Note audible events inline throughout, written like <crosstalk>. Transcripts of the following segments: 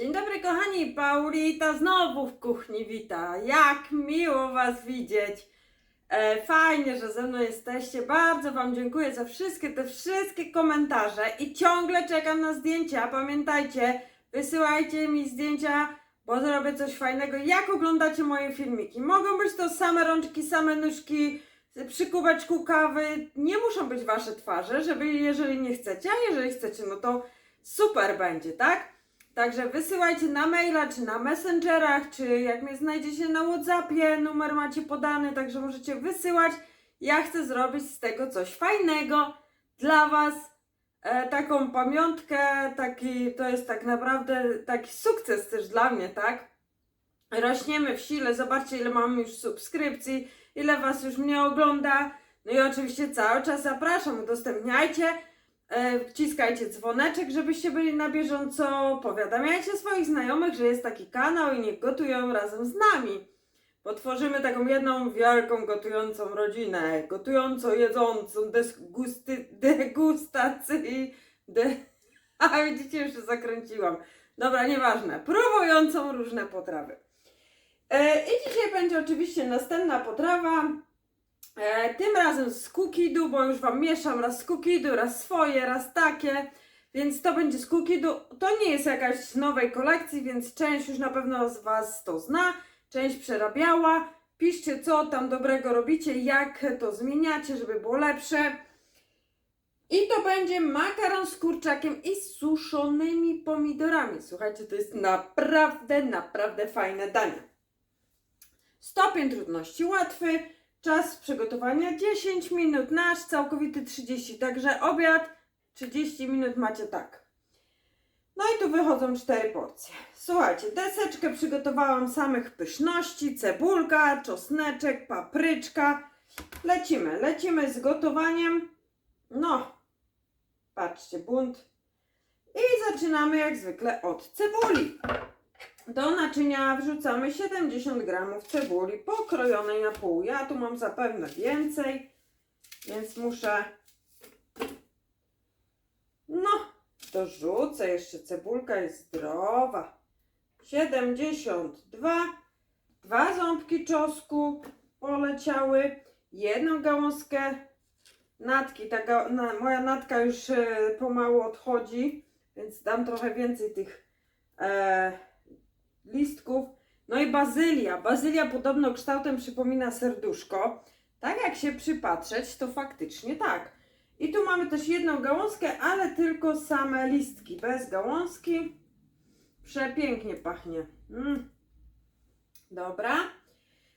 Dzień dobry kochani, Paulita znowu w kuchni wita. Jak miło Was widzieć. E, fajnie, że ze mną jesteście. Bardzo Wam dziękuję za wszystkie te wszystkie komentarze i ciągle czekam na zdjęcia. Pamiętajcie, wysyłajcie mi zdjęcia, bo zrobię coś fajnego. Jak oglądacie moje filmiki? Mogą być to same rączki, same nóżki przy kubeczku kawy. Nie muszą być Wasze twarze, żeby jeżeli nie chcecie, a jeżeli chcecie, no to super będzie, tak? Także wysyłajcie na maila, czy na messengerach, czy jak mnie znajdziecie na Whatsappie, numer macie podany, także możecie wysyłać. Ja chcę zrobić z tego coś fajnego dla Was. E, taką pamiątkę, taki, to jest tak naprawdę taki sukces też dla mnie, tak? Rośniemy w sile, zobaczcie ile mam już subskrypcji, ile Was już mnie ogląda. No i oczywiście cały czas zapraszam, udostępniajcie. E, Wciskajcie dzwoneczek, żebyście byli na bieżąco. Powiadamiajcie swoich znajomych, że jest taki kanał i niech gotują razem z nami. Bo tworzymy taką jedną wielką gotującą rodzinę. Gotująco jedzącą, degusty, degustacji. De... <laughs> A widzicie, już się zakręciłam. Dobra, nieważne. Próbującą różne potrawy. E, I dzisiaj będzie oczywiście następna potrawa. E, tym razem z kukidu, bo już Wam mieszam raz z kukidu, raz swoje, raz takie. Więc to będzie z kukidu. To nie jest jakaś z nowej kolekcji, więc część już na pewno z Was to zna, część przerabiała. Piszcie, co tam dobrego robicie, jak to zmieniacie, żeby było lepsze. I to będzie makaron z kurczakiem i suszonymi pomidorami. Słuchajcie, to jest naprawdę, naprawdę fajne danie. Stopień trudności łatwy. Czas przygotowania 10 minut, nasz całkowity 30, także obiad 30 minut macie tak. No i tu wychodzą 4 porcje. Słuchajcie, deseczkę przygotowałam samych pyszności, cebulka, czosneczek, papryczka. Lecimy, lecimy z gotowaniem. No, patrzcie, bunt. I zaczynamy jak zwykle od cebuli. Do naczynia wrzucamy 70 gramów cebuli pokrojonej na pół. Ja tu mam zapewne więcej, więc muszę. No, dorzucę jeszcze. Cebulka jest zdrowa. 72. Dwa ząbki czosnku poleciały. Jedną gałązkę natki. Ta ga, na, moja natka już e, pomału odchodzi, więc dam trochę więcej tych. E, listków. No i bazylia. Bazylia podobno kształtem przypomina serduszko. Tak jak się przypatrzeć, to faktycznie tak. I tu mamy też jedną gałązkę, ale tylko same listki, bez gałązki. Przepięknie pachnie. Mm. Dobra.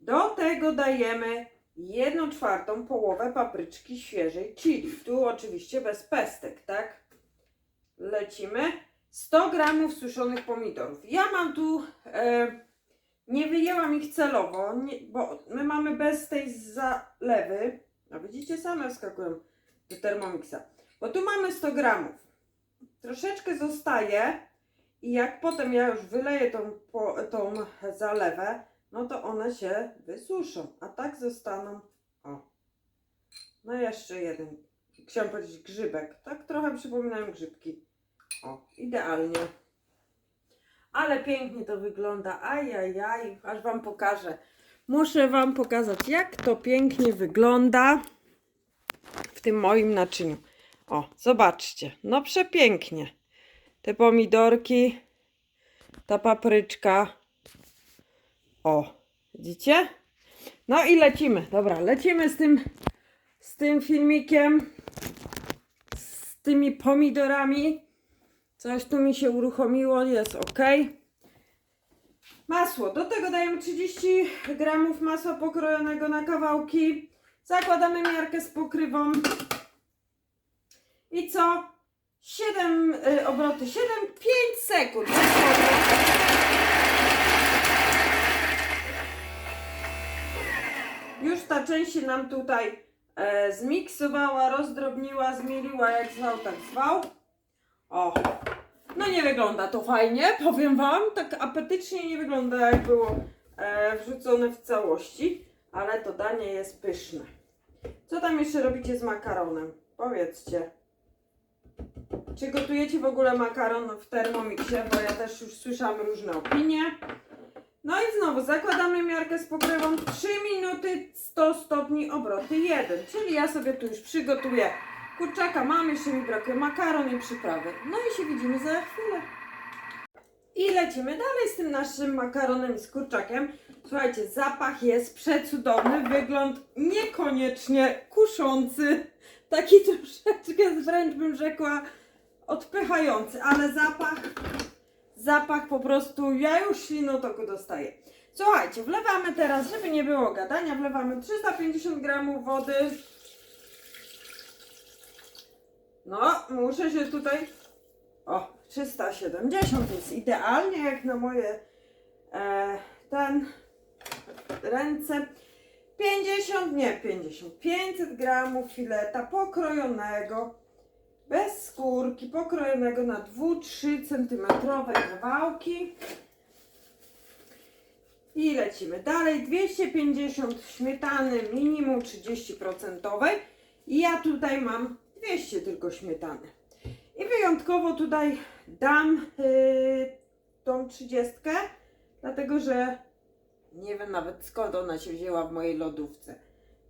Do tego dajemy jedną czwartą połowę papryczki świeżej chili. Tu oczywiście bez pestek, tak? Lecimy. 100 gramów suszonych pomidorów. Ja mam tu, e, nie wyjęłam ich celowo, nie, bo my mamy bez tej zalewy. A widzicie, same wskakują do Thermomixa. Bo tu mamy 100 gramów. Troszeczkę zostaje i jak potem ja już wyleję tą, po, tą zalewę, no to one się wysuszą. A tak zostaną, o. No jeszcze jeden, chciałam powiedzieć grzybek. Tak trochę przypominają grzybki. O, idealnie. Ale pięknie to wygląda. Ajajaj, aż Wam pokażę. Muszę Wam pokazać, jak to pięknie wygląda w tym moim naczyniu. O, zobaczcie. No przepięknie. Te pomidorki, ta papryczka. O, widzicie? No i lecimy. Dobra, lecimy z tym, z tym filmikiem, z tymi pomidorami. Coś tu mi się uruchomiło, jest ok. Masło. Do tego dajemy 30 gramów masła pokrojonego na kawałki. Zakładamy miarkę z pokrywą. I co? 7 y, obroty, 7, 5 sekund. Już ta część się nam tutaj e, zmiksowała, rozdrobniła, zmieliła, jak zwał, tak zwał. O, no nie wygląda to fajnie, powiem Wam. Tak apetycznie nie wygląda, jak było e, wrzucone w całości, ale to danie jest pyszne. Co tam jeszcze robicie z makaronem? Powiedzcie. czy gotujecie w ogóle makaron w termomiksie, bo ja też już słyszałam różne opinie. No i znowu zakładamy miarkę z pokrywą 3 minuty 100 stopni obroty 1, czyli ja sobie tu już przygotuję kurczaka, mam jeszcze mi brakuje makaron i przyprawy. No i się widzimy za chwilę. I lecimy dalej z tym naszym makaronem z kurczakiem. Słuchajcie, zapach jest przecudowny, wygląd niekoniecznie kuszący, taki <laughs> troszeczkę wręcz bym rzekła odpychający, ale zapach, zapach po prostu, ja już ślinotoku dostaję. Słuchajcie, wlewamy teraz, żeby nie było gadania, wlewamy 350 gramów wody. No, muszę się tutaj o, 370 jest idealnie jak na moje e, ten ręce. 50, nie 50, 500 gramów fileta pokrojonego, bez skórki, pokrojonego na 2-3 cm kawałki. I lecimy dalej. 250 śmietany minimum 30%. I ja tutaj mam 200 tylko śmietany. I wyjątkowo tutaj dam yy, tą trzydziestkę, dlatego że nie wiem nawet skąd ona się wzięła w mojej lodówce.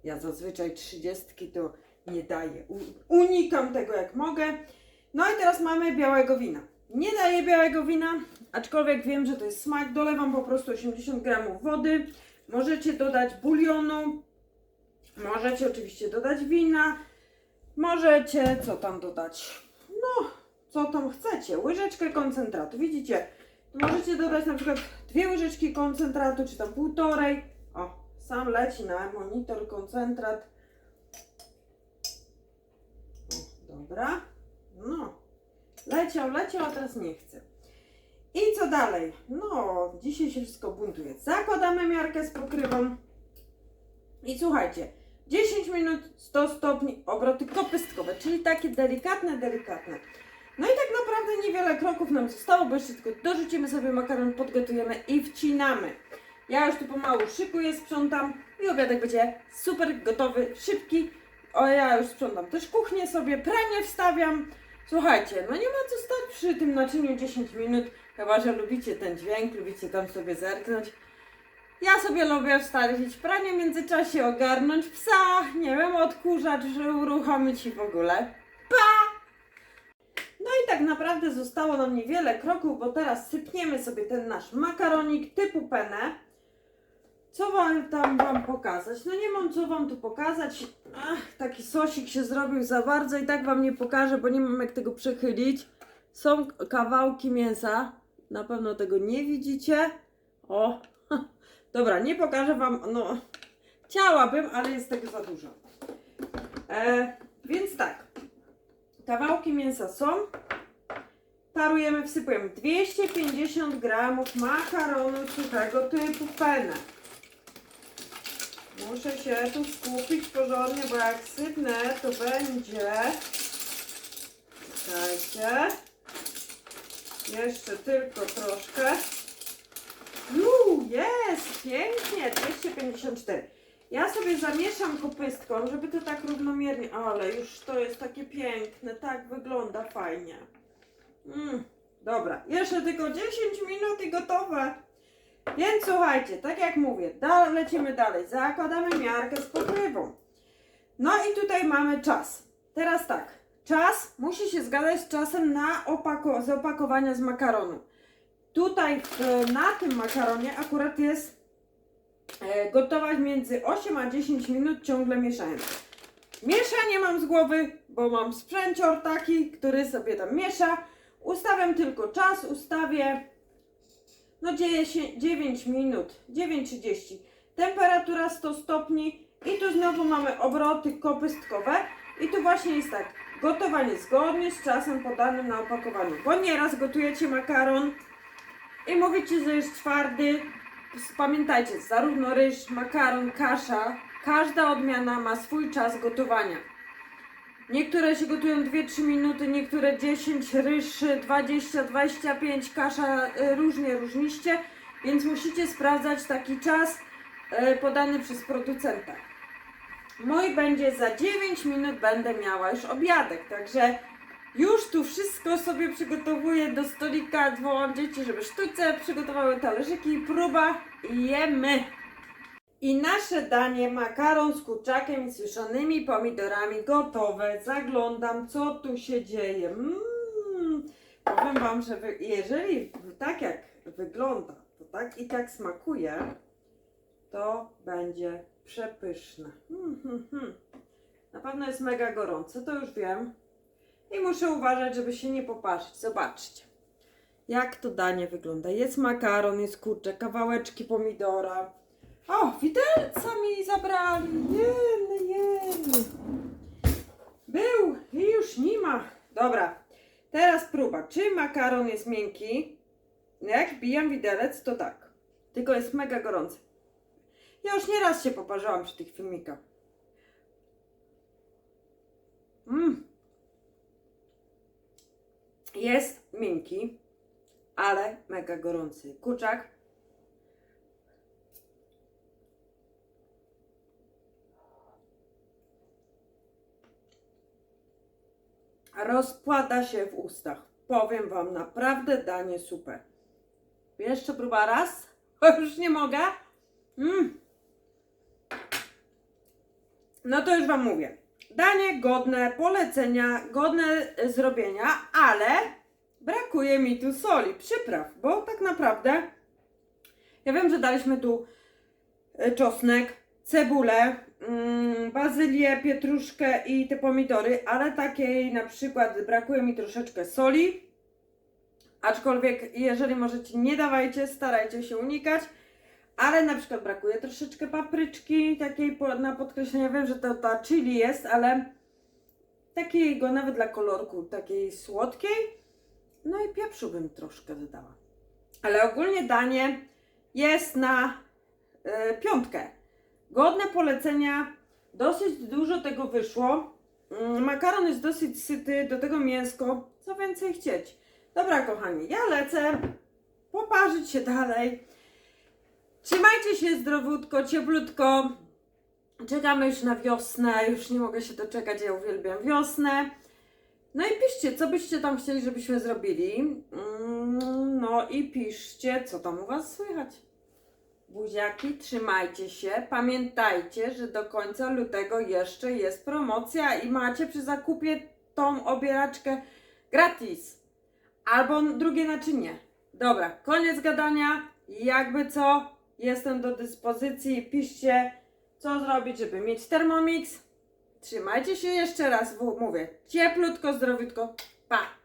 Ja zazwyczaj trzydziestki to nie daję. Unikam tego jak mogę. No i teraz mamy białego wina. Nie daję białego wina, aczkolwiek wiem, że to jest smak. Dolewam po prostu 80 gramów wody. Możecie dodać bulionu. Możecie oczywiście dodać wina. Możecie, co tam dodać? No, co tam chcecie. Łyżeczkę koncentratu. Widzicie, tu możecie dodać na przykład dwie łyżeczki koncentratu, czy tam półtorej. O, sam leci na monitor koncentrat. O, dobra. No, leciał, leciał, a teraz nie chce. I co dalej? No, dzisiaj się wszystko buntuje. Zakładamy miarkę z pokrywą. I słuchajcie, 10 minut 100 stopni obroty kopystkowe, czyli takie delikatne, delikatne. No i tak naprawdę niewiele kroków nam zostało, bo jeszcze tylko dorzucimy sobie makaron, podgotujemy i wcinamy. Ja już tu pomału szykuję, sprzątam i obiadek będzie super gotowy, szybki. O, ja już sprzątam też kuchnię sobie, pranie wstawiam. Słuchajcie, no nie ma co stać przy tym naczyniu 10 minut, chyba że lubicie ten dźwięk, lubicie tam sobie zerknąć. Ja sobie lubię wstawić pranie w międzyczasie, ogarnąć psa, nie wiem, odkurzacz, uruchomić i w ogóle. Pa! No i tak naprawdę zostało nam niewiele kroków, bo teraz sypniemy sobie ten nasz makaronik typu penne. Co wam tam wam pokazać? No nie mam co wam tu pokazać. Ach, taki sosik się zrobił za bardzo i tak wam nie pokażę, bo nie mam jak tego przechylić. Są kawałki mięsa. Na pewno tego nie widzicie. O, Dobra, nie pokażę Wam, no chciałabym, ale jest tego za dużo. E, więc tak, kawałki mięsa są. Parujemy, wsypujemy 250 gramów makaronu suchego typu penne. Muszę się tu skupić porządnie, bo jak sypnę, to będzie... Czekajcie. Jeszcze tylko troszkę. Pięknie! 254. Ja sobie zamieszam kopystką, żeby to tak równomiernie. Ale już to jest takie piękne, tak wygląda fajnie. Mm, dobra, jeszcze tylko 10 minut i gotowe. Więc słuchajcie, tak jak mówię, da, lecimy dalej. Zakładamy miarkę z pokrywą. No i tutaj mamy czas. Teraz tak, czas musi się zgadzać z czasem na opako z opakowania z makaronu. Tutaj na tym makaronie akurat jest gotować między 8 a 10 minut ciągle mieszając. Mieszanie mam z głowy, bo mam sprzęcior taki, który sobie tam miesza. Ustawiam tylko czas, ustawię no 10, 9 minut, 9.30. Temperatura 100 stopni i tu znowu mamy obroty kopystkowe i tu właśnie jest tak, gotowanie zgodnie z czasem podanym na opakowaniu, bo nieraz gotujecie makaron i mówicie, że jest twardy. Pamiętajcie, zarówno ryż, makaron, kasza, każda odmiana ma swój czas gotowania. Niektóre się gotują 2-3 minuty, niektóre 10, ryż 20, 25, kasza y, różnie, różniście, więc musicie sprawdzać taki czas y, podany przez producenta. Mój będzie za 9 minut będę miała już obiadek, także Już tu wszystko sobie przygotowuję do stolika, wołam dzieci, żeby sztuce przygotowały talerzyki, próba i jemy. I nasze danie makaron z kurczakiem i suszonymi pomidorami gotowe. Zaglądam, co tu się dzieje. Mm. Powiem Wam, że wy, jeżeli tak jak wygląda, to tak i tak smakuje, to będzie przepyszne. Mm, mm, mm. Na pewno jest mega gorące, to już wiem. I muszę uważać, żeby się nie poparzyć. Zobaczcie, jak to danie wygląda. Jest makaron, jest kurczak, kawałeczki pomidora. O, widelca mi zabrali. Jeny, jeny. Był i już nie ma. Dobra, teraz próba. Czy makaron jest miękki? Jak bijam widelec, to tak. Tylko jest mega gorący. Ja już nieraz się poparzyłam przy tych filmikach. Mmm. Jest miękki, ale mega gorący. Kurczak. Rozkłada się w ustach. Powiem Wam, naprawdę danie super. Jeszcze próba raz? <laughs> Już nie mogę. Mm. No to już Wam mówię. Danie godne polecenia, godne zrobienia, ale brakuje mi tu soli, przypraw, bo tak naprawdę ja wiem, że daliśmy tu e, czosnek, cebulę, mm, bazylię, pietruszkę i te pomidory, ale takiej na przykład brakuje mi troszeczkę soli. Aczkolwiek, jeżeli możecie, nie dawajcie, starajcie się unikać. Ale na przykład brakuje troszeczkę papryczki, takiej po- na podkreślenie. Wiem, że to ta chili jest, ale takiego nawet dla kolorku, takiej słodkiej. No i pieprzu bym troszkę dodała. Ale ogólnie danie jest na e, piątkę. Godne polecenia, dosyć dużo tego wyszło. Mm, Makaron jest dosyć syty, do tego mięsko. Co więcej chcieć? Dobra, kochani, ja lecę poparzyć się dalej. Trzymajcie się zdrowutko, cieplutko. Czekamy już na wiosnę, już nie mogę się doczekać, ja uwielbiam wiosnę. No i piszcie, co byście tam chcieli, żebyśmy zrobili. Mm, No i piszcie, co tam u Was słychać. Buziaki, trzymajcie się. Pamiętajcie, że do końca lutego jeszcze jest promocja i macie przy zakupie tą obieraczkę gratis. Albo drugie naczynie. Dobra, koniec gadania. Jakby co, jestem do dyspozycji. Piszcie, co zrobić, żeby mieć Thermomix. Trzymajcie się jeszcze raz, mówię. Cieplutko, zdrowiutko. Pa!